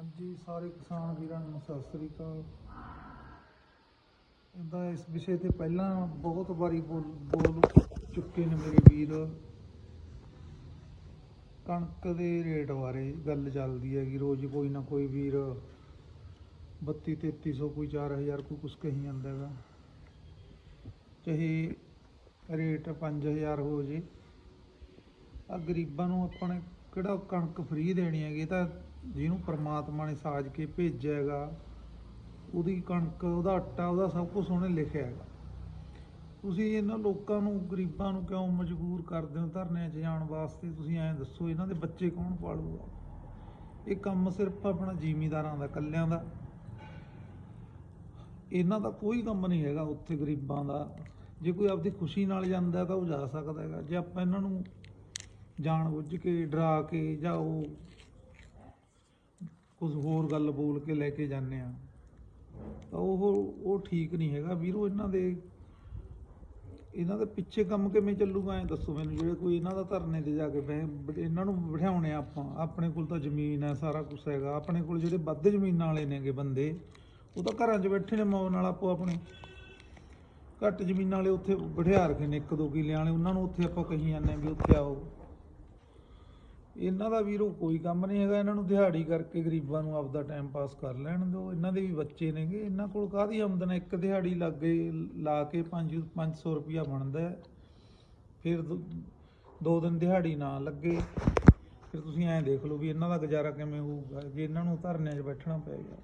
ਹਾਂਜੀ, ਸਾਰੇ ਕਿਸਾਨ ਵੀਰਾਂ ਨੂੰ ਸਤਿ ਸ੍ਰੀ ਅਕਾਲ। ਇਹਦਾ ਇਸ ਵਿਸ਼ੇ ਤੇ ਪਹਿਲਾਂ ਬਹੁਤ ਵਾਰੀ ਬੋਲ ਬੋਲ ਚੁੱਕੇ ਨੇ ਮੇਰੇ ਵੀਰ। ਕਣਕ ਦੇ ਰੇਟ ਬਾਰੇ ਗੱਲ ਚੱਲਦੀ ਹੈਗੀ, ਰੋਜ਼ ਕੋਈ ਨਾ ਕੋਈ ਵੀਰ 32 3300 ਕੋਈ 4000 ਕੋਈ ਕੁਛ ਕਹੀ ਜਾਂਦਾ ਹੈਗਾ। ਚਾਹੇ ਰੇਟ 5000 ਹੋ ਜੇ। ਆ ਗਰੀਬਾਂ ਨੂੰ ਆਪਣੇ ਕਿਹੜਾ ਕਣਕ ਫ੍ਰੀ ਦੇਣੀ ਹੈਗੀ ਤਾਂ ਜਿਹਨੂੰ ਪਰਮਾਤਮਾ ਨੇ ਸਾਜ ਕੇ ਭੇਜਿਆ ਹੈਗਾ, ਉਹਦੀ ਕਣਕ, ਉਹਦਾ ਆਟਾ, ਉਹਦਾ ਸਭ ਕੁਝ ਉਹਨੇ ਲਿਖਿਆ ਹੈਗਾ। ਤੁਸੀਂ ਇਹਨਾਂ ਲੋਕਾਂ ਨੂੰ, ਗਰੀਬਾਂ ਨੂੰ ਕਿਉਂ ਮਜਬੂਰ ਕਰਦੇ ਹੋ ਧਰਨਿਆਂ 'ਚ ਜਾਣ ਵਾਸਤੇ? ਤੁਸੀਂ ਐਂ ਦੱਸੋ, ਇਹਨਾਂ ਦੇ ਬੱਚੇ ਕੌਣ ਪਾਲੂਗਾ? ਇਹ ਕੰਮ ਸਿਰਫ ਆਪਣਾ ਜ਼ਿਮੀਦਾਰਾਂ ਦਾ, ਇਕੱਲਿਆਂ ਦਾ। ਇਹਨਾਂ ਦਾ ਕੋਈ ਕੰਮ ਨਹੀਂ ਹੈਗਾ ਉੱਥੇ ਗਰੀਬਾਂ ਦਾ। ਜੇ ਕੋਈ ਆਪਦੀ ਖੁਸ਼ੀ ਨਾਲ ਜਾਂਦਾ ਤਾਂ ਉਹ ਜਾ ਸਕਦਾ ਹੈਗਾ। ਜੇ ਆਪਾਂ ਇਹਨਾਂ ਨੂੰ ਜਾਣ ਬੁੱਝ ਕੇ, ਡਰਾ ਕੇ ਜਾਂ ਉਹ ਕੁਝ ਹੋਰ ਗੱਲ ਬੋਲ ਕੇ ਲੈ ਕੇ ਜਾਂਦੇ ਆ। ਤਾਂ ਉਹ ਉਹ ਠੀਕ ਨਹੀਂ ਹੈਗਾ। ਵੀਰੋ, ਇਹਨਾਂ ਦੇ ਇਹਨਾਂ ਦੇ ਪਿੱਛੇ ਕੰਮ ਕਿਵੇਂ ਚੱਲੂਗਾ, ਐ ਦੱਸੋ ਮੈਨੂੰ। ਜਿਹੜੇ ਕੋਈ ਇਹਨਾਂ ਦਾ ਧਰਨੇ ਤੇ ਜਾ ਕੇ ਬਹਿ ਇਹਨਾਂ ਨੂੰ ਬਿਠਾਉਣੇ ਆ ਆਪਾਂ। ਆਪਣੇ ਕੋਲ ਤਾਂ ਜ਼ਮੀਨ ਹੈ, ਸਾਰਾ ਕੁਝ ਹੈਗਾ। ਆਪਣੇ ਕੋਲ ਜਿਹੜੇ ਵੱਧ ਜ਼ਮੀਨਾਂ ਵਾਲੇ ਨੇਗੇ ਬੰਦੇ, ਉਹ ਤਾਂ ਘਰਾਂ 'ਚ ਬੈਠੇ ਨੇ ਮੌਜ ਨਾਲ ਆਪੋ ਆਪਣੇ। ਘੱਟ ਜ਼ਮੀਨਾਂ ਵਾਲੇ ਉੱਥੇ ਬਿਠਿਆ ਰੱਖੇ ਨੇ, ਇੱਕ ਦੋ ਕਿੱਲਿਆਂ ਵਾਲੇ। ਉਹਨਾਂ ਨੂੰ ਉੱਥੇ ਆਪਾਂ ਕਹੀ ਜਾਂਦੇ ਹਾਂ ਵੀ ਉੱਥੇ ਆਓ। ਇਹਨਾਂ ਦਾ ਵੀਰੋ ਕੋਈ ਕੰਮ ਨਹੀਂ ਹੈਗਾ, ਇਹਨਾਂ ਨੂੰ ਦਿਹਾੜੀ ਕਰਕੇ ਗਰੀਬਾਂ ਨੂੰ ਆਪਦਾ ਟਾਈਮ ਪਾਸ ਕਰ ਲੈਣ ਦਿਓ। ਇਹਨਾਂ ਦੇ ਵੀ ਬੱਚੇ ਨੇਗੇ, ਇਹਨਾਂ ਕੋਲ ਕਾਹਦੀ ਆਮਦਨ ਇੱਕ ਦਿਹਾੜੀ ਲੱਗੇ ਲਾ ਕੇ 5 500 ਰੁਪਿਆ ਬਣਦਾ ਹੈ। ਫਿਰ ਦੋ- ਦੋ ਦਿਨ ਦਿਹਾੜੀ ਨਾ ਲੱਗੇ। ਫਿਰ ਤੁਸੀਂ ਐਂ ਦੇਖ ਲਓ ਵੀ ਇਹਨਾਂ ਦਾ ਗੁਜ਼ਾਰਾ ਕਿਵੇਂ ਹੋਊਗਾ, ਜੇ ਇਹਨਾਂ ਨੂੰ ਧਰਨਿਆਂ 'ਚ ਬੈਠਣਾ ਪਏਗਾ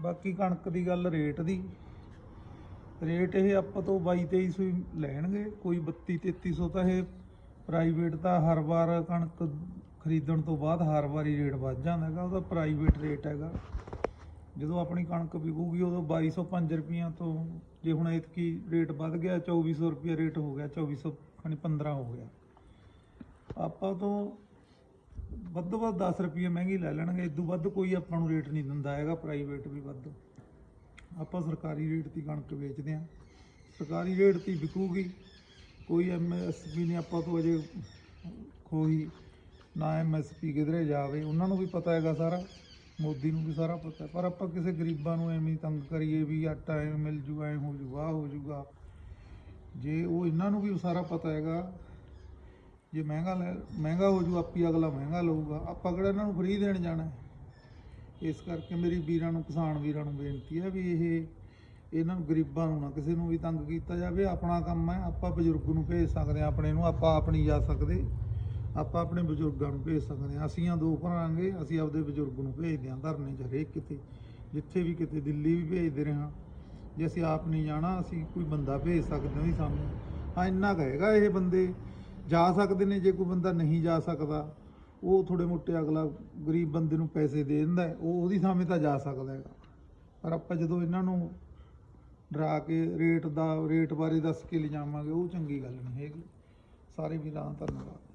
ਬਾਕੀ ਕਣਕ ਦੀ ਗੱਲ ਰੇਟ ਦੀ। ਰੇਟ ਇਹ ਆਪਾਂ ਤੋਂ 22 2300 ਹੀ ਲੈਣਗੇ, ਕੋਈ 32 3300 ਤਾਂ ਇਹ ਪ੍ਰਾਈਵੇਟ ਤਾਂ ਹਰ ਵਾਰ ਕਣਕ ਖਰੀਦਣ ਤੋਂ ਬਾਅਦ ਹਰ ਵਾਰੀ ਰੇਟ ਵੱਧ ਜਾਂਦਾ ਹੈਗਾ, ਉਹਦਾ ਪ੍ਰਾਈਵੇਟ ਰੇਟ ਹੈਗਾ। ਜਦੋਂ ਆਪਣੀ ਕਣਕ ਵਿਕੂਗੀ, ਉਦੋਂ 2205 ਰੁਪਈਆ ਤੋਂ ਜੇ ਹੁਣ ਇਤਕੀ ਰੇਟ ਵੱਧ ਗਿਆ 2400 ਰੁਪਈਆ ਰੇਟ ਹੋ ਗਿਆ 2400 ਖਣੀ 15 ਹੋ ਗਿਆ। ਆਪਾਂ ਤੋਂ ਵੱਧ ਤੋਂ ਵੱਧ 10 ਰੁਪਏ ਮਹਿੰਗੀ ਲੈ ਲੈਣਗੇ ਇਦੋਂ ਵੱਧ ਕੋਈ ਆਪਾਂ ਨੂੰ ਰੇਟ ਨਹੀਂ ਦਿੰਦਾ ਹੈਗਾ, ਪ੍ਰਾਈਵੇਟ ਵੀ ਵੱਧ। ਆਪਾਂ ਸਰਕਾਰੀ ਰੇਟ ਦੀ ਕਣਕ ਵੇਚਦੇ ਹਾਂ। ਸਰਕਾਰੀ ਰੇਟ ਤੇ ਵਿਕੂਗੀ ਕੋਈ ਐਮਐਸਪੀ ਨੇ ਆਪਾਂ ਤੋਂ ਅਜੇ ਕੋਈ, ਨਾ ਐਮਐਸਪੀ ਕਿਧਰੇ ਜਾਵੇ। ਉਹਨਾਂ ਨੂੰ ਵੀ ਪਤਾ ਹੈਗਾ ਸਾਰਾ, ਮੋਦੀ ਨੂੰ ਵੀ ਸਾਰਾ ਪਤਾ। ਪਰ ਆਪਾਂ ਕਿਸੇ ਗਰੀਬਾਂ ਨੂੰ ਐਵੇਂ ਤੰਗ ਕਰੀਏ ਵੀ ਆਟਾ ਐਵੇਂ ਮਿਲ ਜੂਗਾ, ਐ ਹੋ ਜੂਗਾ, ਆਹ ਹੋ ਜੂਗਾ। ਜੇ ਉਹ ਇਹਨਾਂ ਨੂੰ ਵੀ ਸਾਰਾ ਪਤਾ ਹੈਗਾ, ਜੇ ਮਹਿੰਗਾ ਲੈ, ਮਹਿੰਗਾ ਹੋ ਜੂ, ਆਪੀ ਅਗਲਾ ਮਹਿੰਗਾ ਲਊਗਾ। ਆਪਾਂ ਕਿਹੜਾ ਇਹਨਾਂ ਨੂੰ ਫ੍ਰੀ ਦੇਣ ਜਾਣਾ ਇਸ ਕਰਕੇ ਮੇਰੀ ਵੀਰਾਂ ਨੂੰ, ਕਿਸਾਨ ਵੀਰਾਂ ਨੂੰ ਬੇਨਤੀ ਹੈ ਵੀ ਇਹ ਇਹਨਾਂ ਨੂੰ ਗਰੀਬਾਂ ਨੂੰ ਨਾ, ਕਿਸੇ ਨੂੰ ਵੀ ਤੰਗ ਕੀਤਾ ਜਾਵੇ, ਆਪਣਾ ਕੰਮ ਹੈ, ਆਪਾਂ ਬਜ਼ੁਰਗ ਨੂੰ ਭੇਜ ਸਕਦੇ ਹਾਂ, ਆਪਣੇ ਨੂੰ ਆਪਾਂ ਆਪ ਨਹੀਂ ਜਾ ਸਕਦੇ, ਆਪਾਂ ਆਪਣੇ ਬਜ਼ੁਰਗਾਂ ਨੂੰ ਭੇਜ ਸਕਦੇ ਹਾਂ। ਅਸੀਂ ਆ ਦੋ ਭਰਾਂਗੇ ਅਸੀਂ ਆਪਦੇ ਬਜ਼ੁਰਗ ਨੂੰ ਭੇਜਦੇ ਹਾਂ, ਧਰਨੇ 'ਚ ਹਰੇਕ ਕਿਤੇ, ਜਿੱਥੇ ਵੀ ਕਿਤੇ ਦਿੱਲੀ ਵੀ ਭੇਜਦੇ ਰਹੇ ਹਾਂ। ਜੇ ਅਸੀਂ ਆਪ ਨਹੀਂ ਜਾਣਾ, ਅਸੀਂ ਕੋਈ ਬੰਦਾ ਭੇਜ ਸਕਦੇ ਹਾਂ ਵੀ ਸਾਨੂੰ। ਹਾਂ, ਇੰਨਾ ਕੁ ਹੈਗਾ ਇਹ ਬੰਦੇ, ਜਾ ਸਕਦੇ ਨੇ, ਜੇ ਕੋਈ ਬੰਦਾ ਨਹੀਂ ਜਾ ਸਕਦਾ, ਉਹ ਥੋੜੇ ਮੋਟੇ ਅਗਲਾ ਗਰੀਬ ਬੰਦੇ ਨੂੰ ਪੈਸੇ ਦੇ ਦਿੰਦਾ ਉਹ ਉਹਦੀ ਸਾਹਮਣੇ ਤਾਂ ਜਾ ਸਕਦਾ ਹੈਗਾ। ਪਰ ਆਪਾਂ ਜਦੋਂ ਇਹਨਾਂ ਨੂੰ ਡਰਾ ਕੇ ਰੇਟ ਦਾ, ਰੇਟ ਬਾਰੇ ਦੱਸ ਕੇ ਲਿਜਾਵਾਂਗੇ, ਉਹ ਚੰਗੀ ਗੱਲ ਨਹੀਂ ਹੈਗੀ। ਸਾਰੇ ਵੀਰਾਂ ਦਾ ਧੰਨਵਾਦ।